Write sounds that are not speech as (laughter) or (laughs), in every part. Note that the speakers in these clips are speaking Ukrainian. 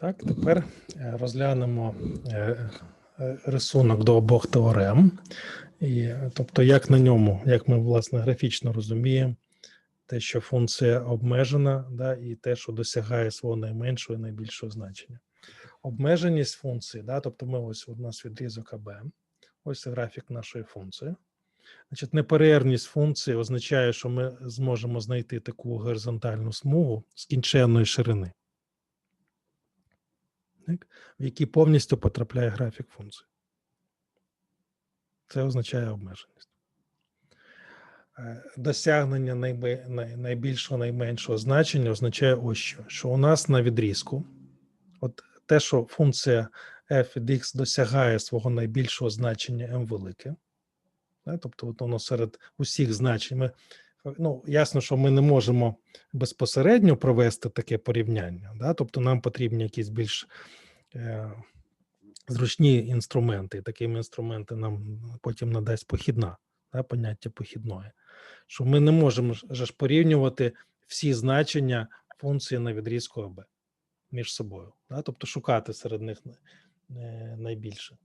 Так, тепер е, розглянемо е, е, рисунок до обох теорем. І, тобто, як на ньому, як ми власне графічно розуміємо, те, що функція обмежена, да, і те, що досягає свого найменшого і найбільшого значення. Обмеженість функції, да, тобто ми ось у нас відрізок АБ, ось графік нашої функції. Значить, неперервність функції означає, що ми зможемо знайти таку горизонтальну смугу скінченної ширини так, в який повністю потрапляє графік функції. Це означає обмеженість. Е, Досягнення найбільшого найменшого значення означає ось що, що у нас на відрізку, от те, що функція f від x досягає свого найбільшого значення m велике, тобто от воно серед усіх значень. Ну, ясно, що ми не можемо безпосередньо провести таке порівняння, да, тобто нам потрібні якісь більш е, зручні інструменти. І такими інструменти нам потім надасть похідна, да, поняття похідної. Що ми не можемо ж порівнювати всі значення функції на відрізку АБ між собою, да, тобто шукати серед них е, найбільше.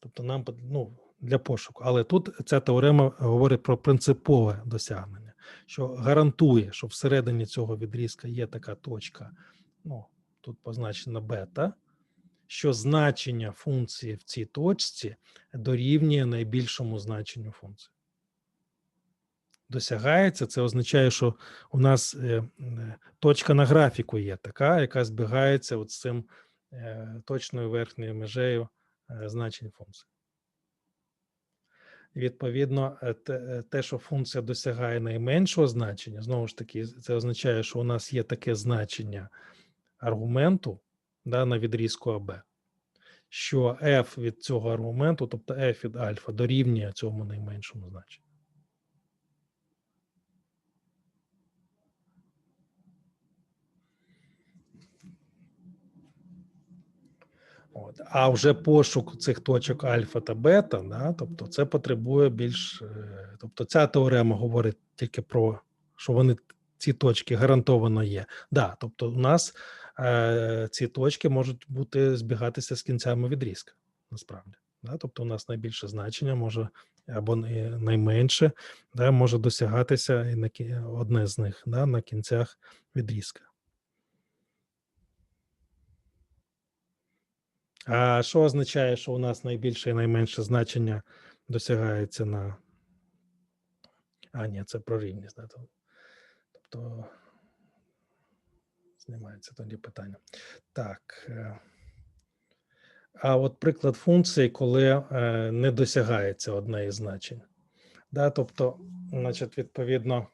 Тобто нам ну, для пошуку. Але тут ця теорема говорить про принципове досягнення, що гарантує, що всередині цього відрізка є така точка, ну, тут позначена бета, що значення функції в цій точці дорівнює найбільшому значенню функції. Досягається, це означає, що у нас е, е, точка на графіку є така, яка збігається от з цим е, точною верхньою межею е, значень функції. Відповідно, е, те, е, те, що функція досягає найменшого значення, знову ж таки, це означає, що у нас є таке значення аргументу да, на відрізку АБ, що f від цього аргументу, тобто f від альфа, дорівнює цьому найменшому значенню. От. А вже пошук цих точок альфа та бета, да, тобто це потребує більш. е, Тобто ця теорема говорить тільки про що вони ці точки гарантовано є. Да, тобто у нас е, ці точки можуть бути збігатися з кінцями відрізка, насправді. Да? Тобто, у нас найбільше значення може або най- найменше, да, може досягатися і на одне з них да, на кінцях відрізка. А що означає, що у нас найбільше і найменше значення досягається на. А, ні, це про рівність. Да? Тобто знімається тоді питання. Так. е, А от приклад функції, коли е, не досягається одне із значень. Да? Тобто, значить, відповідно.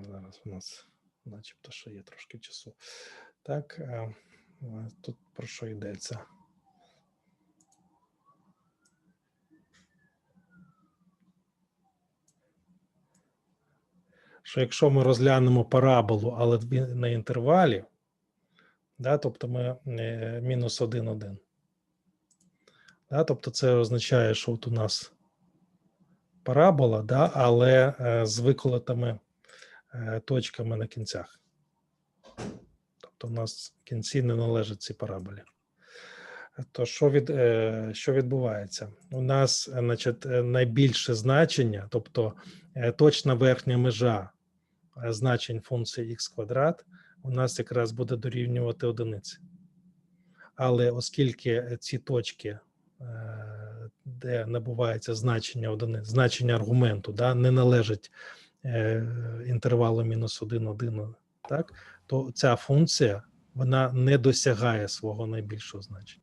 Зараз у нас, начебто, ще є трошки часу. Так. Е, Тут про що йдеться? Що якщо ми розглянемо параболу, але на інтервалі, да, тобто ми е, мінус 1, 1. Да, тобто це означає, що от у нас парабола, да, але е, з виколотими точками на кінцях. Тобто у нас кінці не належать цій параболі. То що від е, що відбувається? У нас, е, значить, е, найбільше значення, тобто точна верхня межа значень функції х квадрат, у нас якраз буде дорівнювати одиниці. Але оскільки ці точки, де набувається значення одиниць, значення аргументу, да, не належать інтервалу мінус 1, 1, так, то ця функція вона не досягає свого найбільшого значення.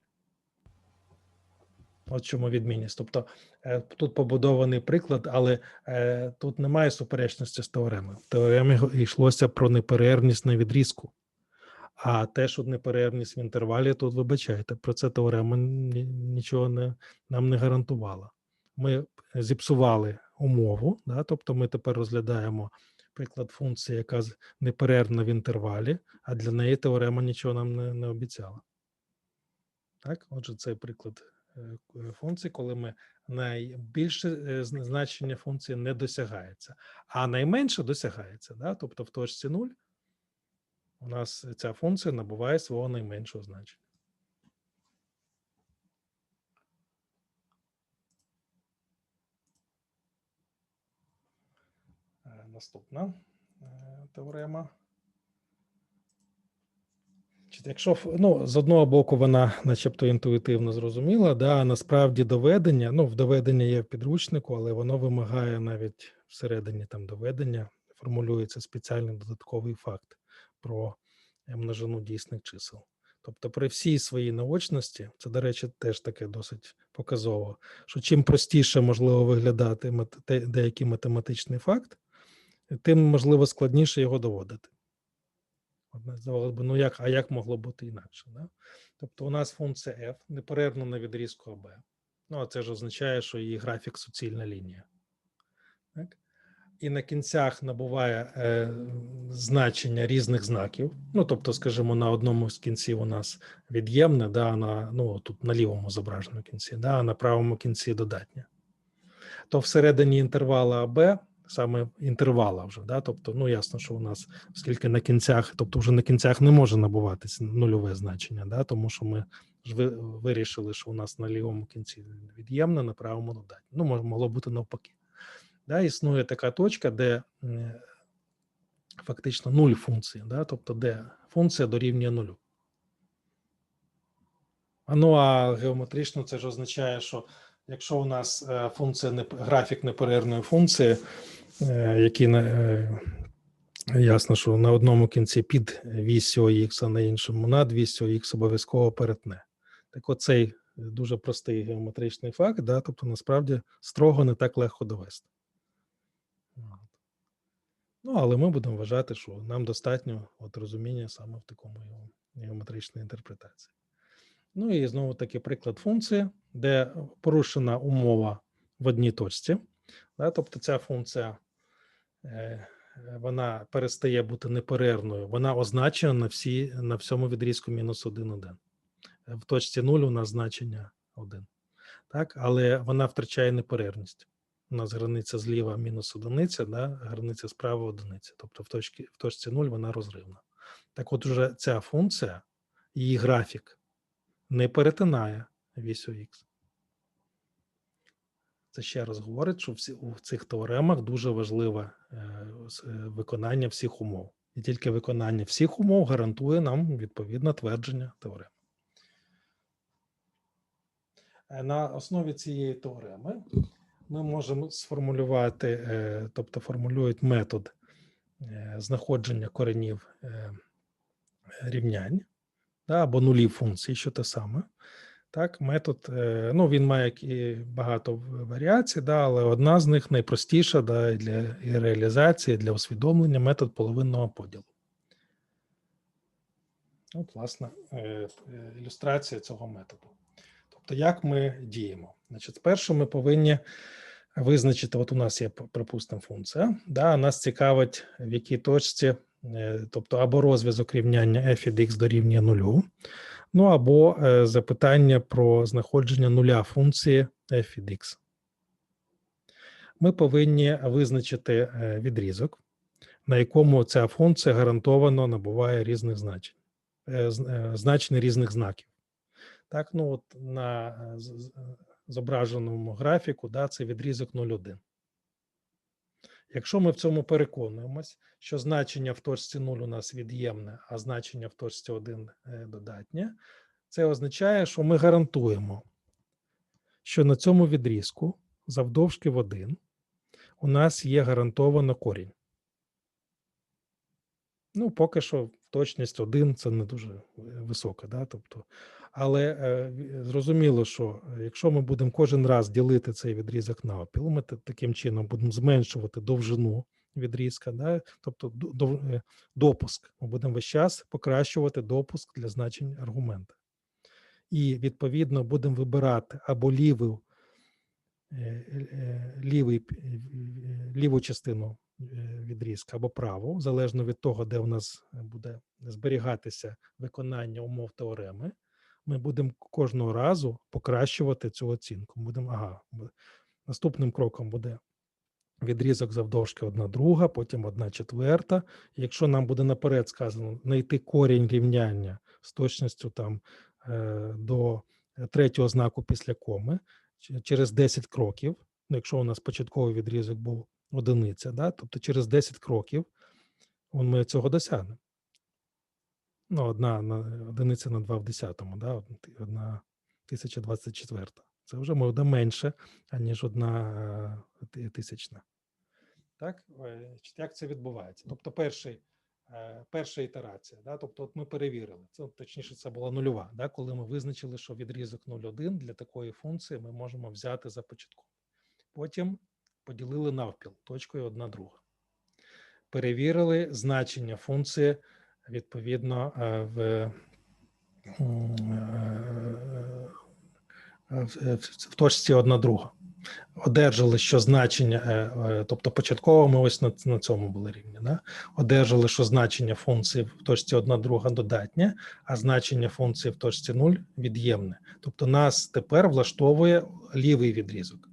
От чому відмінність. Тобто е, тут побудований приклад, але е, тут немає суперечності з теоремою. В теоремі йшлося про неперервність на відрізку. А те, що неперервність в інтервалі, тут вибачайте, про це теорема нічого не, нам не гарантувала. Ми зіпсували умову, да, тобто ми тепер розглядаємо приклад функції, яка неперервна в інтервалі, а для неї теорема нічого нам не, не обіцяла. Так, отже, цей приклад е, функції, коли ми найбільше е, значення функції не досягається, а найменше досягається. Да? Тобто в точці 0 у нас ця функція набуває свого найменшого значення. Наступна е, теорема. Якщо ну, з одного боку вона начебто інтуїтивно зрозуміла, да, насправді доведення, ну, в доведення є в підручнику, але воно вимагає навіть всередині там доведення, формулюється спеціальний додатковий факт про е, множину дійсних чисел. Тобто, при всій своїй наочності, це, до речі, теж таке досить показово, що чим простіше можливо виглядати деякий математичний факт, тим можливо складніше його доводити. Одне здавалося б, ну як, а як могло бути інакше? Да? Тобто у нас функція f неперервна на відрізку АБ. Ну, а це ж означає, що її графік суцільна лінія. Так? І на кінцях набуває е, значення різних знаків. Ну, тобто, скажімо, на одному з кінців у нас від'ємне, да, на, ну, тут на лівому зображеному кінці, да, а на правому кінці додатнє. То всередині інтервала АБ, саме інтервала вже, да, тобто, ну ясно, що у нас, оскільки на кінцях, тобто вже на кінцях не може набуватися нульове значення, да, тому що ми ж вирішили, що у нас на лівому кінці від'ємне, на правому додатнє. Ну, могло бути навпаки. Да, існує така точка, де фактично нуль функції, да, тобто де функція дорівнює нулю. А ну а геометрично це ж означає, що якщо у нас е, функція не графік неперервної функції, е, на е, ясно, що на одному кінці під вісю х, а на іншому над вісю х обов'язково перетне. Так оцей дуже простий геометричний факт, да, тобто насправді строго не так легко довести. Ну, але ми будемо вважати, що нам достатньо от розуміння саме в такому геометричній інтерпретації. Ну і знову таки приклад функції, де порушена умова в одній точці. Да, тобто ця функція е, вона перестає бути неперервною, вона означена на, всі, на всьому відрізку мінус 1, 1. В точці 0 у нас значення 1. Так, але вона втрачає неперервність. У нас границя зліва мінус одиниця, да, границя справа одиниця. Тобто в точці, в точці 0 вона розривна. Так от уже ця функція, її графік не перетинає вісь х. Це ще раз говорить, що всі, у цих теоремах дуже важливе е, е, виконання всіх умов. І тільки виконання всіх умов гарантує нам відповідне твердження теореми. Е, На основі цієї теореми ми можемо сформулювати, тобто формулюють метод знаходження коренів рівнянь або нулів функцій, що те саме. Так, метод, е, ну він має багато варіацій, да, але одна з них найпростіша да, для реалізації, для усвідомлення метод половинного поділу. От, власне, е, е, ілюстрація цього методу. Тобто, як ми діємо? Значить, спершу ми повинні визначити, от у нас є, припустимо, функція, да, нас цікавить, в якій точці, тобто або розв'язок рівняння f від x дорівнює нулю, ну або е, запитання про знаходження нуля функції f від x. Ми повинні визначити е, відрізок, на якому ця функція гарантовано набуває різних значень, е, значень різних знаків. Так, ну от на зображеному графіку, да, це відрізок 0,1. Якщо ми в цьому переконуємось, що значення в точці 0 у нас від'ємне, а значення в точці 1 е, додатнє, це означає, що ми гарантуємо, що на цьому відрізку завдовжки в 1 у нас є гарантовано корінь. Ну, поки що точність 1 це не дуже е, висока, да? тобто, але е, зрозуміло, що е, якщо ми будемо кожен раз ділити цей відрізок на опіл, ми таким чином будемо зменшувати довжину відрізка, да? тобто е, допуск. Ми будемо весь час покращувати допуск для значень аргумента. І відповідно будемо вибирати або ліву, лівий, ліву частину відрізка або праву, залежно від того, де у нас буде зберігатися виконання умов теореми, ми будемо кожного разу покращувати цю оцінку. Будемо, ага, наступним кроком буде відрізок завдовжки 1 друга, потім 1 четверта. Якщо нам буде наперед сказано знайти корінь рівняння з точністю там е, до третього знаку після коми через 10 кроків, ну, якщо у нас початковий відрізок був одиниця, да, тобто через 10 кроків ми цього досягнемо. Ну, одна на одиниця на 2 в 10, да, одна 1024. Це вже буде менше, аніж одна е, тисячна. Так, Е, як це відбувається? Тобто, перший, е, перша ітерація, да, тобто, от ми перевірили, це точніше, це була нульова, да, коли ми визначили, що відрізок 0,1 для такої функції ми можемо взяти за початковий. Потім поділили навпіл точкою 1 друга. Перевірили значення функції відповідно е, е, е, в, в точці 1 друга. Одержали, що значення, тобто початково ми ось на, на цьому були рівні. Да? Одержали, що значення функції в точці 1 друга додатнє, а значення функції в точці 0 від'ємне. Тобто нас тепер влаштовує лівий відрізок.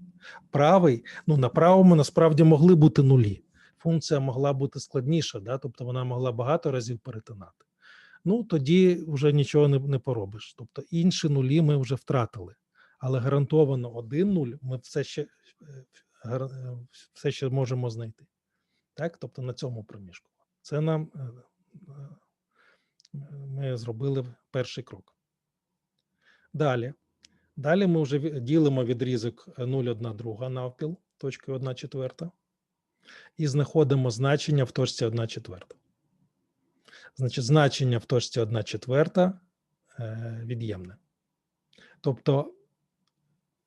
Правий, ну на правому насправді могли бути нулі. Функція могла бути складніша, да? тобто вона могла багато разів перетинати. Ну тоді вже нічого не, не поробиш. Тобто інші нулі ми вже втратили але гарантовано один нуль ми все ще, е, е, все ще можемо знайти. Так, тобто на цьому проміжку. Це нам е, ми зробили перший крок. Далі. Далі ми вже ділимо відрізок 0,1 друга навпіл, точкою 1 четверта, і знаходимо значення в точці 1 четверта. Значить, значення в точці 1 четверта е, від'ємне. Тобто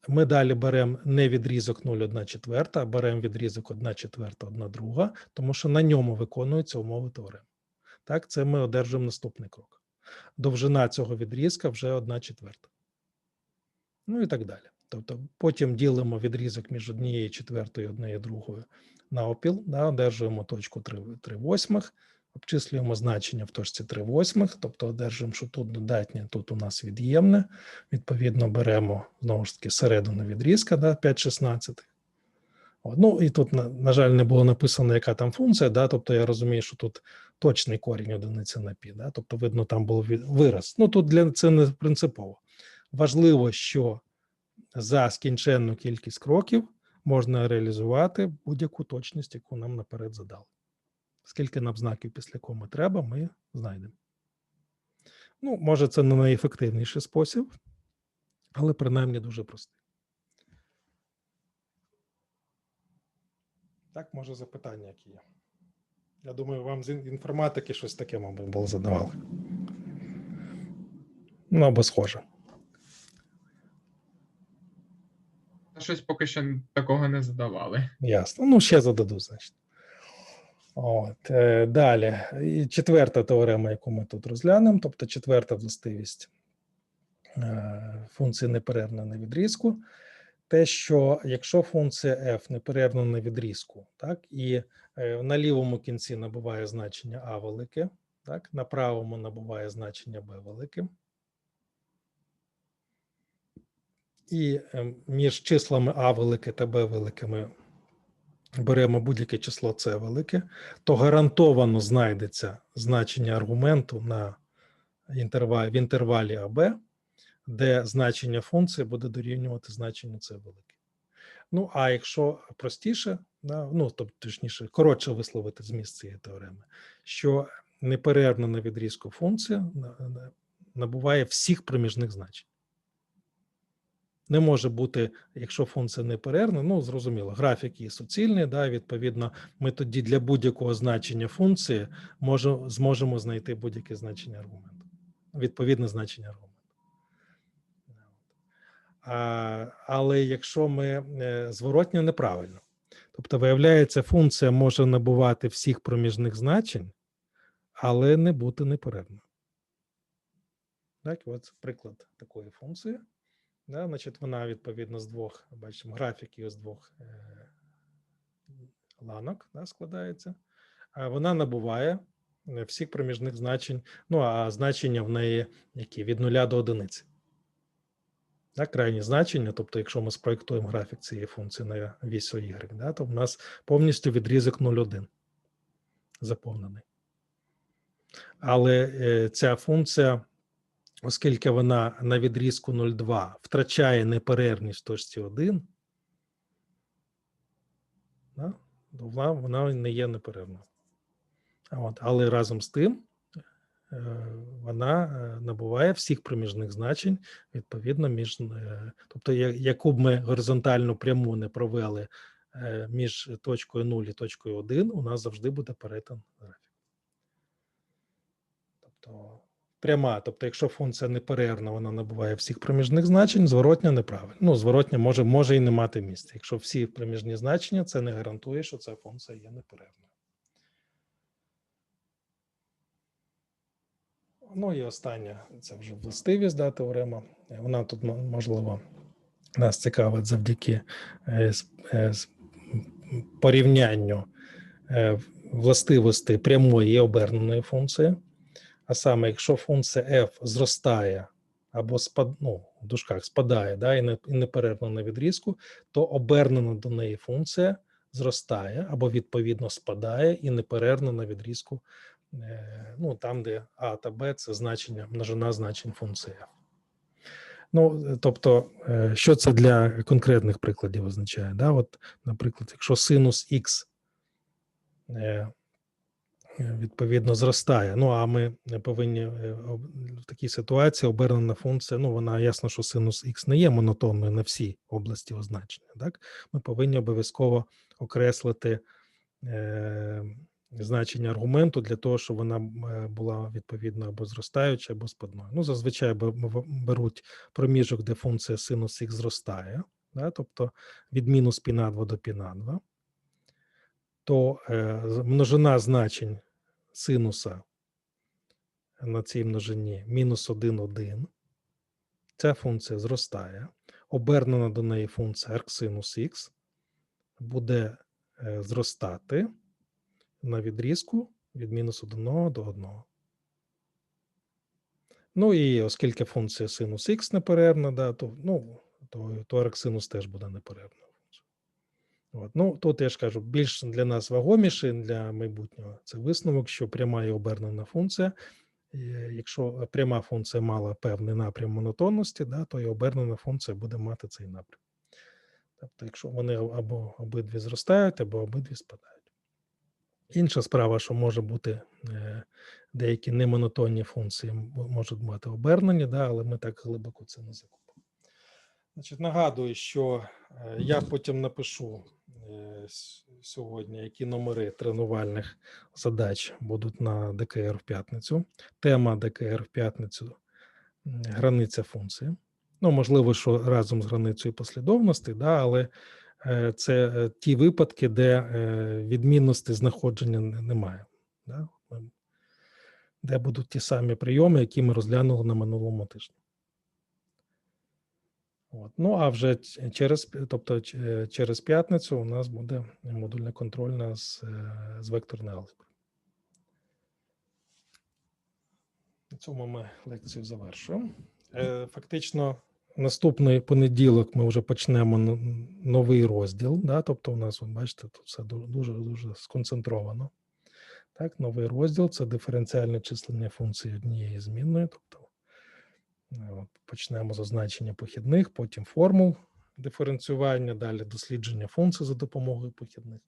ми далі беремо не відрізок 0,1 четверта, а беремо відрізок 1 четверта, 1 друга, тому що на ньому виконуються умови теореми. Так, це ми одержимо наступний крок. Довжина цього відрізка вже 1 четверта. Ну і так далі. Тобто потім ділимо відрізок між однією четвертою і однією другою на опіл, да, одержуємо точку 3, 3 восьмих, обчислюємо значення в точці 3 восьмих, тобто одержуємо, що тут додатнє, тут у нас від'ємне. Відповідно, беремо знову ж таки середину відрізка, да, 5 16. Ну і тут, на, жаль, не було написано, яка там функція, да, тобто я розумію, що тут точний корінь одиниці на пі, да, тобто, видно, там був вираз. Ну тут для це не принципово. Важливо, що за скінченну кількість кроків можна реалізувати будь-яку точність, яку нам наперед задали. Скільки нам знаків після коми треба, ми знайдемо. Ну, може, це не найефективніший спосіб, але принаймні дуже простий. Так, може, запитання, які є. Я думаю, вам з інформатики щось таке, мабуть, було задавали. Ну, або схоже. Щось поки що такого не задавали. Ясно. Ну, ще зададу, значить. От, е, далі. І четверта теорема, яку ми тут розглянемо, тобто четверта властивість е, функції неперервна на відрізку. Те, що якщо функція f неперервна на відрізку, так, і е, на лівому кінці набуває значення а велике, так, на правому набуває значення b велике. І е, між числами а велике та b велике ми беремо будь-яке число c велике, то гарантовано знайдеться значення аргументу на інтервалі, в інтервалі АБ, де значення функції буде дорівнювати значенню c велике. Ну, а якщо простіше, ну, тобто, точніше, коротше висловити зміст цієї теореми, що неперервна на відрізку функція на- на- набуває всіх проміжних значень. Не може бути, якщо функція неперервна, ну зрозуміло, графік є суцільний, да, відповідно, ми тоді для будь-якого значення функції може, зможемо знайти будь-яке значення аргументу, відповідне значення аргументу. А, але якщо ми е, зворотньо неправильно, тобто, виявляється, функція може набувати всіх проміжних значень, але не бути неперервною. Так, от приклад такої функції. Да, значить, вона відповідно з двох, бачимо, графік її з двох е, ланок да, складається. А вона набуває е, всіх проміжних значень. Ну, а значення в неї які від нуля до одиниці. Да, крайні значення, тобто, якщо ми спроєктуємо графік цієї функції на вісь y, да, то в нас повністю відрізок 0,1 заповнений. Але е, ця функція, оскільки вона на відрізку 0,2 втрачає неперервність точці 1, да, вона, вона не є неперервною. От, але разом з тим е, вона е, набуває всіх проміжних значень відповідно між е, тобто, яку б ми горизонтальну пряму не провели між точкою 0 і точкою 1, у нас завжди буде перетин графіку. Тобто пряма, тобто, якщо функція неперервна, вона набуває всіх проміжних значень, зворотня неправильно. Ну, зворотня може, може і не мати місця. Якщо всі проміжні значення, це не гарантує, що ця функція є неперервною. Ну і остання це вже властивість да, теорема. Вона тут можливо нас цікавить завдяки е, е, порівнянню е, властивостей прямої і оберненої функції. А саме, якщо функція f зростає або спад, ну, в дужках спадає да, і, не, і неперервно на відрізку, то обернена до неї функція зростає або відповідно спадає і неперервно на відрізку е, ну, там, де А та Б це значення, множина значень функції f. Ну, е, тобто, е, що це для конкретних прикладів означає? Да? От, наприклад, якщо синус х відповідно зростає, ну а ми не повинні е, в такій ситуації обернена функція, ну вона ясно, що синус х не є монотонною на всій області означення. Так? Ми повинні обов'язково окреслити е, значення аргументу для того, щоб вона е, була відповідно або зростаюча, або спадною. Ну, зазвичай бе- бе- беруть проміжок, де функція синус х зростає, да, тобто від мінус пі на 2 до пі на 2, то е, множина значень синуса на цій множині мінус 1, 1. Ця функція зростає. Обернена до неї функція арксинус х буде е, зростати на відрізку від мінус 1 до 1. Ну і оскільки функція синус х неперервна, да, то, ну, то, то арксинус теж буде функцією. От. Ну, тут я ж кажу, більш для нас вагоміший для майбутнього це висновок, що пряма і обернена функція. е, Якщо пряма функція мала певний напрям монотонності, да, то і обернена функція буде мати цей напрям. Тобто, якщо вони або обидві зростають, або обидві спадають. Інша справа, що може бути е, деякі немонотонні функції можуть мати обернені, да, але ми так глибоко це не закупимо. Значить, нагадую, що е, я потім напишу е, сьогодні, які номери тренувальних задач будуть на ДКР в п'ятницю. Тема ДКР в п'ятницю границя функції. Ну, можливо, що разом з границею послідовності, да, але е, це ті випадки, де відмінності знаходження немає. Да? Де будуть ті самі прийоми, які ми розглянули на минулому тижні. От. Ну, а вже через, тобто, через п'ятницю у нас буде модульна контрольна з, е, з векторної алгебри. На цьому ми лекцію завершуємо. Е, Фактично, наступний понеділок ми вже почнемо новий розділ. Да? Тобто, у нас, от бачите, тут все дуже дуже сконцентровано. Так, новий розділ це диференціальне числення функції однієї змінної. Тобто, почнемо з означення похідних, потім формул диференціювання, далі дослідження функцій за допомогою похідних.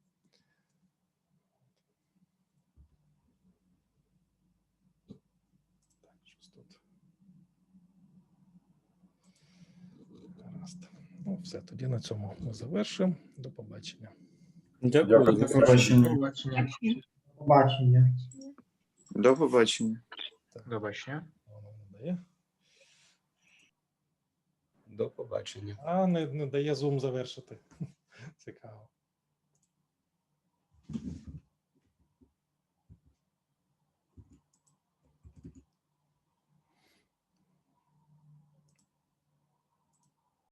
Ну, все, тоді на цьому ми завершимо. До побачення. Дякую. До побачення. Побачення. Побачення. До побачення. До побачення. До побачення. А, не, не дає зум завершити. (laughs) Цікаво.